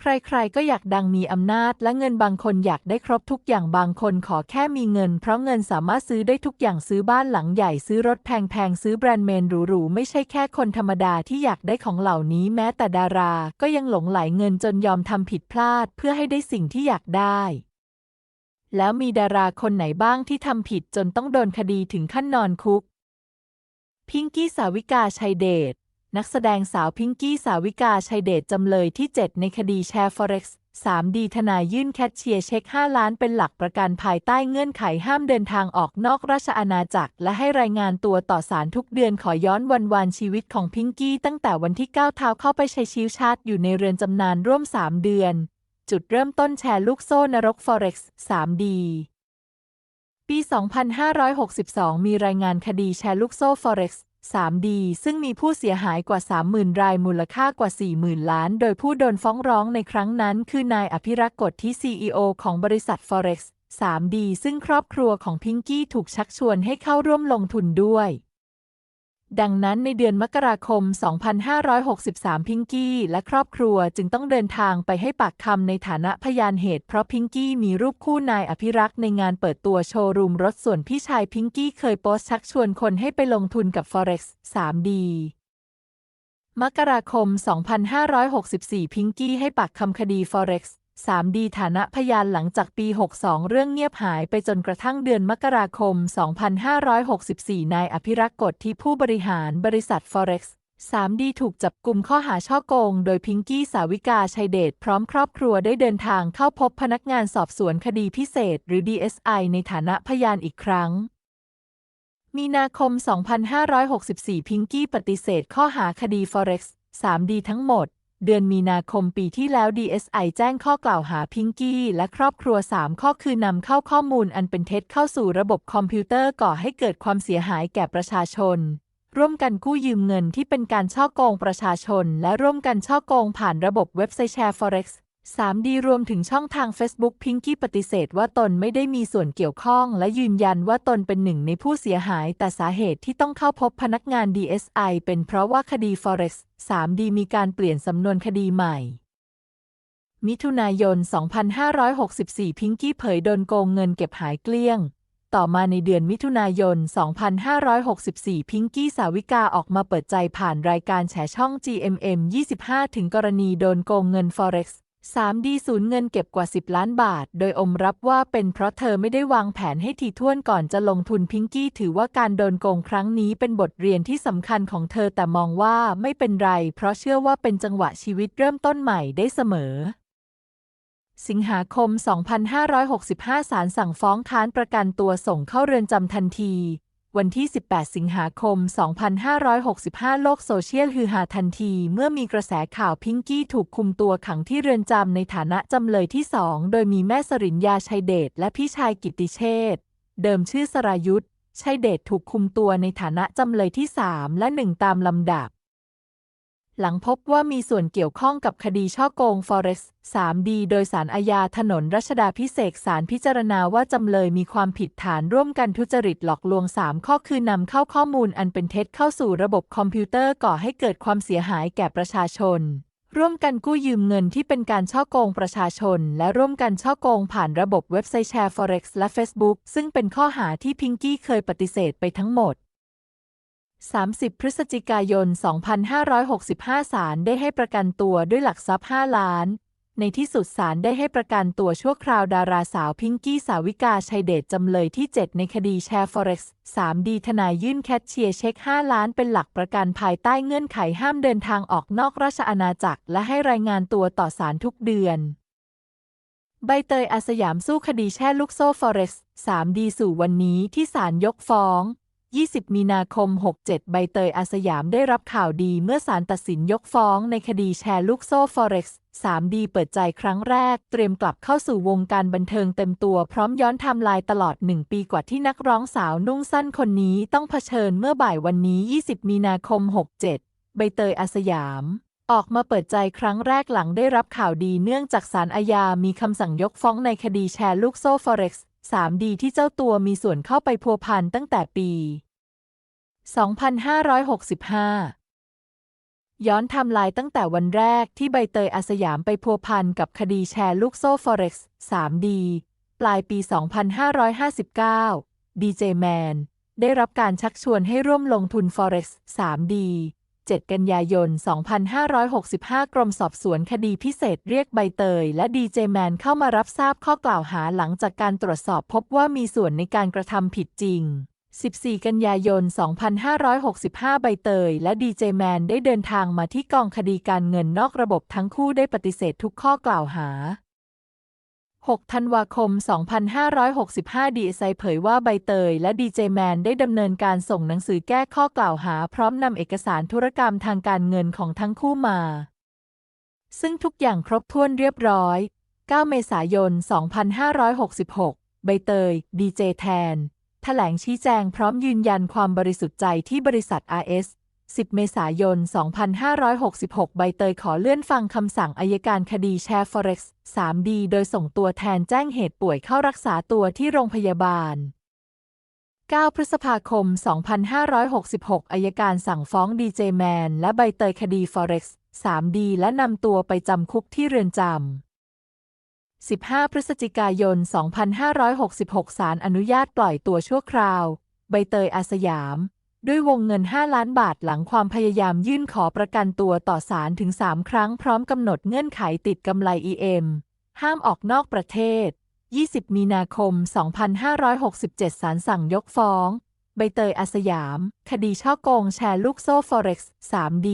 ใครๆ ก็อยากดังมีอำนาจและเงินบางคนอยากได้ครบทุกอย่างบางคนขอแค่มีเงิน เพราะเงินสามารถซื้อได้ทุกอย่างซื้อบ้านหลังใหญ่ซื้อรถแพงๆ ซื้อแบรนด์เมนหรูๆ ไม่ใช่แค่คนธรรมดาที่อยากได้ของเหล่านี้แม้แต่ดารา ก็ยังหลงไหลเงินจนยอมทำผิดพลาด เพื่อให้ได้สิ่งที่อยากได้ แล้วมีดาราคนไหนบ้างที่ทำผิดจนต้องโดนคดีถึงขั้นนอนคุก พิงกี้สาวิกาชัยเดช นักแสดงสาวพิงกี้สาวิกาชัยเดชจำเลยที่ 7 ในคดีแชร์ Forex 3D ทนายยื่นแคชเชียร์เช็ค 5 ล้านเป็นหลักประกันภายใต้เงื่อนไขห้ามเดินทางออกนอกราชอาณาจักร และให้รายงานตัวต่อศาลทุกเดือนขอย้อนวันวานชีวิตของพิงกี้ตั้งแต่วันที่ก้าเท้าเข้าไปใช้ชีวิตชาติอยู่ในเรือนจำนานร่วม 3 เดือน จุดเริ่มต้นแชร์ลูกโซ่นรก Forex 3D ปี 2562 มีรายงานคดีแชร์ลูกโซ่ Forex 3D ซึ่งมีผู้เสียหายกว่า 30,000 รายมูลค่ากว่า 40,000 ล้าน โดยผู้โดนฟ้องร้องในครั้งนั้น คือนายอภิรักษ์กฎที่ CEO ของบริษัท Forex 3D ซึ่งครอบครัวของพิงกี้ถูกชักชวนให้เข้าร่วมลงทุนด้วย ดังนั้นในเดือนมกราคม 2563 พิงกี้และครอบครัวจึงต้องเดินทางไปให้ปากคำในฐานะพยานเหตุ เพราะพิงกี้มีรูปคู่นายอภิรักษ์ในงานเปิดตัวโชว์รูมรถส่วนพี่ชายพิงกี้เคยโพสต์ชักชวนคนให้ไปลงทุนกับ Forex 3D มกราคม 2564 พิงกี้ให้ปากคำคดี Forex 3D ฐานะพยานหลังจากปี 62 เรื่องเงียบหายไปจนกระทั่งเดือนมกราคม 2564 นายอภิรักษ์กฎที่ผู้บริหารบริษัท Forex 3D ถูกจับกลุ่มข้อหาช่อโกง โดยพิงกี้สาวิกาชัยเดชพร้อมครอบครัวได้เดินทางเข้าพบพนักงานสอบสวนคดีพิเศษ หรือ DSI ในฐานะพยานอีกครั้ง มีนาคม 2564 พิงกี้ปฏิเสธข้อหาคดี Forex 3D ทั้งหมด เดือนมีนาคมปีที่แล้ว DSI แจ้งข้อกล่าวหาพิงกี้และครอบครัว 3 ข้อคือนำเข้าข้อมูลอันเป็นเท็จเข้าสู่ระบบคอมพิวเตอร์ก่อให้เกิดความเสียหายแก่ประชาชน ร่วมกันกู้ยืมเงินที่เป็นการช่อโกงประชาชน และร่วมกันช่อโกงผ่านระบบเว็บไซต์แชร์ Forex 3D รวมถึงช่องทาง Facebook พิงกี้ปฏิเสธว่าตนไม่ได้มีส่วนเกี่ยวข้อง และยืนยันว่าตนเป็นหนึ่งในผู้เสียหาย แต่สาเหตุที่ต้องเข้าพบพนักงาน DSI เป็นเพราะว่าคดี Forex 3D มีการเปลี่ยนสำนวนคดีใหม่ มิถุนายน 2564 พิงกี้เผยโดนโกงเงินเก็บหายเกลี้ยง ต่อมาในเดือนมิถุนายน 2564 พิงกี้สาวิกาออกมาเปิดใจผ่านรายการแฉช่อง GMM 25 ถึงกรณีโดนโกงเงิน Forex 3D สูญเงินเก็บกว่า 10 ล้านบาท โดยอมรับว่าเป็นเพราะเธอไม่ได้วางแผนให้ถี่ถ้วนก่อนจะลงทุนพิงกี้ถือว่าการโดนโกงครั้งนี้เป็นบทเรียนที่สำคัญของเธอแต่มองว่าไม่เป็นไร เพราะเชื่อว่าเป็นจังหวะชีวิตเริ่มต้นใหม่ได้เสมอสิงหาคม 2565 ศาลสั่งฟ้องค้านประกันตัวส่งเข้าเรือนจำทันที วันที่ 18 สิงหาคม 2565 โลกโซเชียลฮือฮาทันทีเมื่อมีกระแสข่าวพิงกี้ถูกคุมตัวขังที่เรือนจำในฐานะจำเลยที่สองโดยมีแม่สริญญาชัยเดชและพี่ชายกิตติเชษฐ์เดิมชื่อสรายุทธชัยเดชถูกคุมตัวในฐานะจำเลยที่สามและหนึ่งตามลำดับ หลังพบว่ามีส่วนเกี่ยวข้องกับคดีช่อโกง Forex 3D โดยสารอาญาถนนรัชดาพิเศษกศาลพิจารณาว่าจำเลยมีความผิดฐานร่วมกันทุจริตหลอกลวง 3 ข้อคือนำเข้าข้อมูลอันเป็นเท็จเข้าสู่ระบบคอมพิวเตอร์ก่อให้เกิดความเสียหายแก่ประชาชน ร่วมกันกู้ยืมเงินที่เป็นการช่อโกงประชาชน และร่วมกันช่อโกงผ่านระบบเว็บไซต์แชร์ Forex และ Facebook ซึ่งเป็นข้อหาที่พิงกี้เคยปฏิเสธไปทั้งหมด 30 พฤศจิกายน 2565 ศาลได้ให้ประกันตัวด้วยหลักทรัพย์ 5 ล้าน ในที่สุดศาลได้ให้ประกันตัวชั่วคราวดาราสาวพิงกี้สาวิกาชัยเดชจำเลยที่ 7 ในคดีแชร์ Forex 3D ทนายยื่นแคชเชียร์เช็ค 5 ล้านเป็นหลักประกันภายใต้เงื่อนไขห้ามเดินทางออกนอกราชอาณาจักร และให้รายงานตัวต่อศาลทุกเดือนใบเตยอาสยามสู้คดีแช่ลูกโซ่ Forex 3D สู่วันนี้ที่ศาลยกฟ้อง 20 มีนาคม 67 ใบเตยอาสยามได้รับข่าวดีเมื่อศาลตัดสินยกฟ้องในคดีแชร์ลูกโซ่ Forex 3D เปิดใจครั้งแรก เตรียมกลับเข้าสู่วงการบันเทิงเต็มตัวพร้อมย้อนไทม์ไลน์ตลอด 1 ปีกว่าที่นักร้องสาวนุ่งสั้นคนนี้ต้องเผชิญเมื่อบ่ายวันนี้ 20 มีนาคม 67 ใบเตยอาสยาม ออกมาเปิดใจครั้งแรกหลังได้รับข่าวดีเนื่องจากศาลอาญามีคำสั่งยกฟ้องในคดีแชร์ลูกโซ่ Forex 3D ที่เจ้าตัวมีส่วนเข้าไปพัวพันตั้งแต่ปี 2565 ย้อนทม์ไลน์ตั้งแต่วันแรกที่ใบเตยอาสยามไปพัวพันกับคดีแชร์ลูกโซ่ Forex 3D ปลายปี 2559 ดีเจแมนได้รับการชักชวนให้ร่วมลงทุน Forex 3D 7 กันยายน 2565 กรมสอบสวนคดีพิเศษเรียกใบเตย และดีเจแมนเข้ามารับทราบข้อกล่าวหาหลังจากการตรวจสอบพบว่ามีส่วนในการกระทำผิดจริง 14 กันยายน 2565 ใบเตย และดีเจแมนได้เดินทางมาที่กองคดีการเงินนอกระบบทั้งคู่ได้ปฏิเสธทุกข้อกล่าวหา 6 ธันวาคม 2565 ดีไซเผยว่าใบเตยและดีเจแมนได้ดำเนินการส่งหนังสือแก้ข้อกล่าวหา พร้อมนำเอกสารธุรกรรมทางการเงินของทั้งคู่มา ซึ่งทุกอย่างครบถ้วนเรียบร้อย 9 เมษายน 2566 ใบเตย ดีเจแทน แถลงชี้แจงพร้อมยืนยันความบริสุทธิ์ใจที่บริษัท RS 10 เมษายน 2566 ใบเตยขอเลื่อนฟังคำสั่งอายการคดีแชร์ Forex 3D โดยส่งตัวแทนแจ้งเหตุป่วยเข้ารักษาตัวที่โรงพยาบาล 9 พฤษภาคม 2566 อายการสั่งฟ้องดีเจแมนและใบเตยคดี Forex 3D และนำตัวไปจำคุกที่เรือนจำ15 พฤศจิกายน 2566 ศาลอนุญาตปล่อยตัวชั่วคราว ใบเตยอาสยาม ด้วยวงเงิน 5 ล้านบาทหลังความพยายามยื่นขอประกันตัวต่อศาลถึง 3 ครั้งพร้อมกำหนดเงื่อนไขติดกำไร EM ห้ามออกนอกประเทศ 20 มีนาคม 2567 ศาลสั่งยกฟ้อง ใบเตยอาสยาม คดีช่อโกงแชร์ลูกโซ่ Forex 3D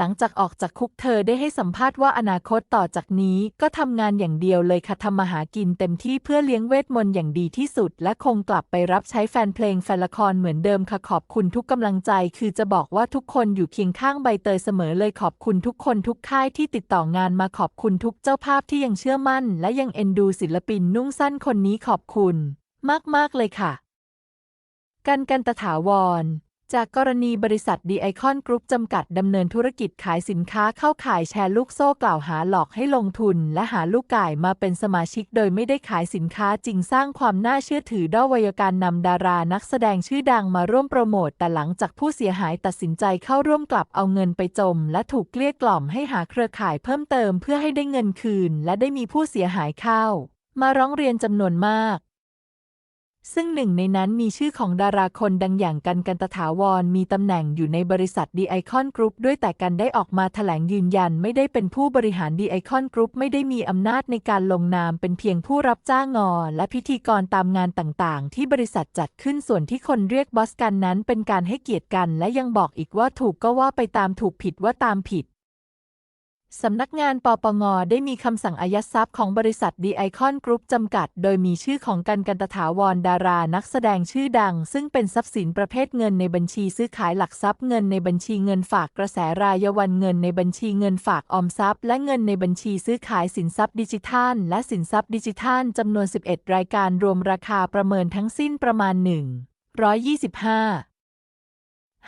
หลังจากออกจากคุกเธอได้ให้สัมภาษณ์ว่าอนาคตต่อจากนี้ก็ทำงานอย่างเดียวเลยค่ะทำมาหากินเต็มที่เพื่อเลี้ยงเวทมนต์อย่างดีที่สุด และคงกลับไปรับใช้แฟนเพลงแฟนละครเหมือนเดิมค่ะขอบคุณทุกกำลังใจ คือจะบอกว่าทุกคนอยู่เคียงข้างใบเตยเสมอเลยขอบคุณทุกคนทุกค่ายที่ติดต่องานมาขอบคุณทุกเจ้าภาพที่ยังเชื่อมั่น และยังเอ็นดูศิลปินนุ่งสั้นคนนี้ขอบคุณ มากๆเลยค่ะ กันกันตถาวร จากกรณีบริษัทดีไอคอนกรุ๊ปจำกัดดำเนินธุรกิจขายสินค้าเข้าขายแชร์ลูกโซ่กล่าวหาหลอกให้ลงทุน และหาลูกก่ายมาเป็นสมาชิกโดยไม่ได้ขายสินค้าจริงสร้างความน่าเชื่อถือด้อวยการนำดารานักแสดงชื่อดังมาร่วมโปรโมทแต่หลังจากผู้เสียหายตัดสินใจเข้าร่วมกลับเอาเงินไปจม และถูกเกลี้ยกล่อมให้หาเครือข่ายเพิ่มเติมเพื่อให้ได้เงินคืน และได้มีผู้เสียหายเข้ามาร้องเรียนจำนวนมาก ซึ่งหนึ่งในนั้นมีชื่อของดาราคนดังอย่างกันกันตถาวร มีตำแหน่งอยู่ในบริษัทดีไอคอนกรุ๊ปด้วยแต่กันได้ออกมาแถลงยืนยันไม่ได้เป็นผู้บริหารดีไอคอนกรุ๊ปไม่ได้มีอำนาจในการลงนามเป็นเพียงผู้รับจ้างงอ และพิธีกรตามงานต่างๆ ที่บริษัทจัดขึ้นส่วนที่คนเรียกบอสกันนั้นเป็นการให้เกียรติกัน และยังบอกอีกว่าถูกก็ว่าไปตามถูกผิดว่าตามผิด สำนักงานปปงได้มีคำสั่งอายัดทรัพย์ของบริษัทดีไอคอนกรุ๊ปจำกัด โดยมีชื่อของกันกันตถาวรดารานักแสดงชื่อดัง ซึ่งเป็นทรัพย์สินประเภทเงินในบัญชีซื้อขายหลักทรัพย์เงินในบัญชีเงินฝากกระแสรายวันเงินในบัญชีเงินฝากออมทรัพย์ และเงินในบัญชีซื้อขายสินทรัพย์ดิจิทัล และสินทรัพย์ดิจิทัลจำนวน 11 รายการรวมราคาประเมินทั้งสิ้นประมาณ125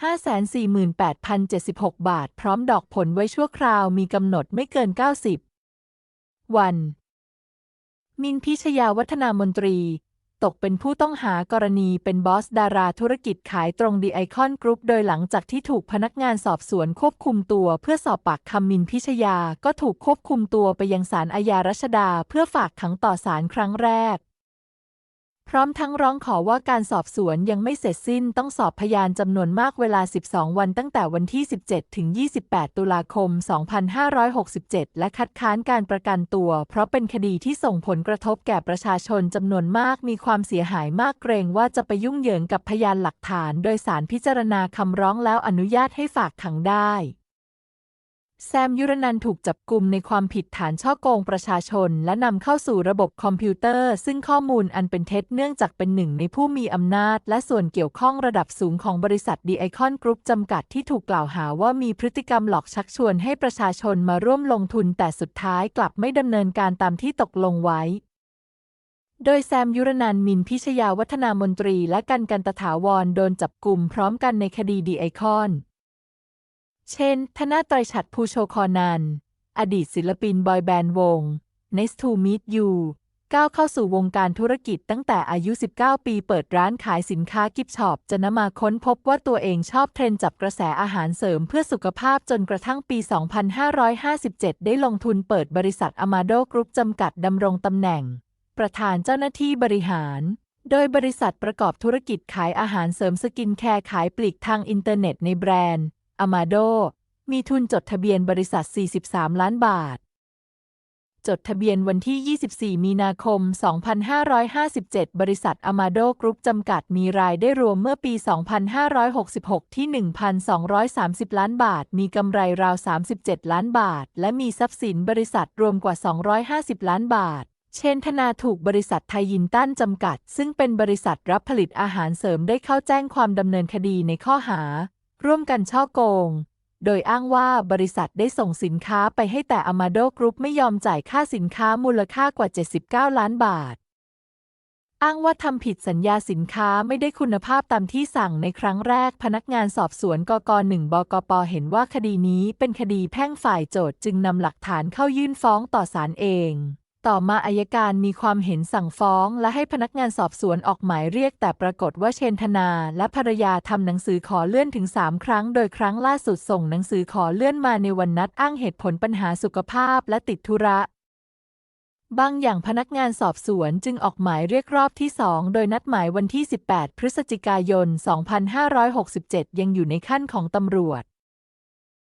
548,076 บาท พร้อมดอกผลไว้ชั่วคราวมีกำหนดไม่เกิน 90 วัน มินพิชยาวัฒนามนตรี ตกเป็นผู้ต้องหากรณีเป็นบอสดาราธุรกิจขายตรงดีไอคอนกรุ๊ปโดยหลังจากที่ถูกพนักงานสอบสวนควบคุมตัว เพื่อสอบปากคำมินพิชยาก็ถูกควบคุมตัวไปยังศาลอาญารัชดา เพื่อฝากขังต่อศาลครั้งแรก พร้อมทั้งร้องขอว่าการสอบสวนยังไม่เสร็จสิ้นต้องสอบพยานจำนวนมากเวลา 12 วันตั้งแต่วันที่ 17 ถึง 28 ตุลาคม 2567 และคัดค้านการประกันตัว เพราะเป็นคดีที่ส่งผลกระทบแก่ประชาชนจำนวนมากมีความเสียหายมากเกรงว่าจะไปยุ่งเหยิงกับพยานหลักฐาน โดยสารพิจารณาคำร้องแล้วอนุญาตให้ฝากขังได้ แซมยุรนันถูกจับกลุ่มในความผิดฐานช่อโกงประชาชน และนำเข้าสู่ระบบคอมพิวเตอร์ ซึ่งข้อมูลอันเป็นเท็จเนื่องจากเป็นหนึ่งในผู้มีอำนาจ และส่วนเกี่ยวข้องระดับสูงของบริษัทดีไอคอนกรุ๊ปจำกัดที่ถูกกล่าวหาว่ามีพฤติกรรมหลอกชักชวนให้ประชาชนมาร่วมลงทุนแต่สุดท้ายกลับไม่ดำเนินการตามที่ตกลงไว้ โดยแซมยุรนันมินพิชยาวัฒนามนตรี และกันกันตถาวรโดนจับกลุ่มพร้อมกันในคดีดีไอคอน เช่น ธนาตรฉัตรภูโชคอนันท์อดีตศิลปินบอยแบนด์วง Next to Meet You ก้าวเข้าสู่วงการธุรกิจตั้งแต่อายุ 19 ปีเปิดร้านขายสินค้ากิฟช็อปจนมาค้นพบว่าตัวเองชอบเทรนด์จับกระแสอาหารเสริมเพื่อสุขภาพจนกระทั่งปี 2557 ได้ลงทุนเปิดบริษัทอมาโดกรุ๊ปจำกัดดำรงตำแหน่ง ประธานเจ้าหน้าที่บริหาร โดยบริษัทประกอบธุรกิจขายอาหารเสริมสกินแคร์ขายปลีกทางอินเทอร์เน็ตในแบรนด์ อมาโด มีทุนจดทะเบียนบริษัท 43 ล้านบาท จดทะเบียนวันที่ 24 มีนาคม 2557 บริษัทอมาโดกรุ๊ปจำกัดมีรายได้รวมเมื่อปี 2566 ที่ 1,230 ล้านบาท มีกำไรราว 37 ล้านบาท และมีทรัพย์สินบริษัทรวมกว่า 250 ล้านบาทเชนธนาถูกบริษัทไทยยินตันจำกัด ซึ่งเป็นบริษัทรับผลิตอาหารเสริมได้เข้าแจ้งความดำเนินคดีในข้อหา ร่วมกันช่อโกง โดยอ้างว่าบริษัทได้ส่งสินค้าไปให้แต่อมาโดกรุ๊ปไม่ยอมจ่ายค่าสินค้ามูลค่ากว่า 79 ล้านบาท อ้างว่าทำผิดสัญญาสินค้าไม่ได้คุณภาพตามที่สั่งในครั้งแรกพนักงานสอบสวนกก1บกปเห็นว่าคดีนี้เป็นคดีแพ่งฝ่ายโจทย์จึงนำหลักฐานเข้ายื่นฟ้องต่อศาลเอง ต่อมาอายการมีความเห็นสั่งฟ้องและให้พนักงานสอบสวนออกหมายเรียก แต่ปรากฏว่าเชนธนาและภรรยาทำหนังสือขอเลื่อนถึง 3 ครั้ง โดยครั้งล่าสุดส่งหนังสือขอเลื่อนมาในวันนัดอ้างเหตุผลปัญหาสุขภาพและติดธุระบางอย่างพนักงานสอบสวนจึงออกหมายเรียกรอบที่ 2 โดยนัดหมายวันที่ 18 พฤศจิกายน 2567 ยังอยู่ในขั้นของตำรวจ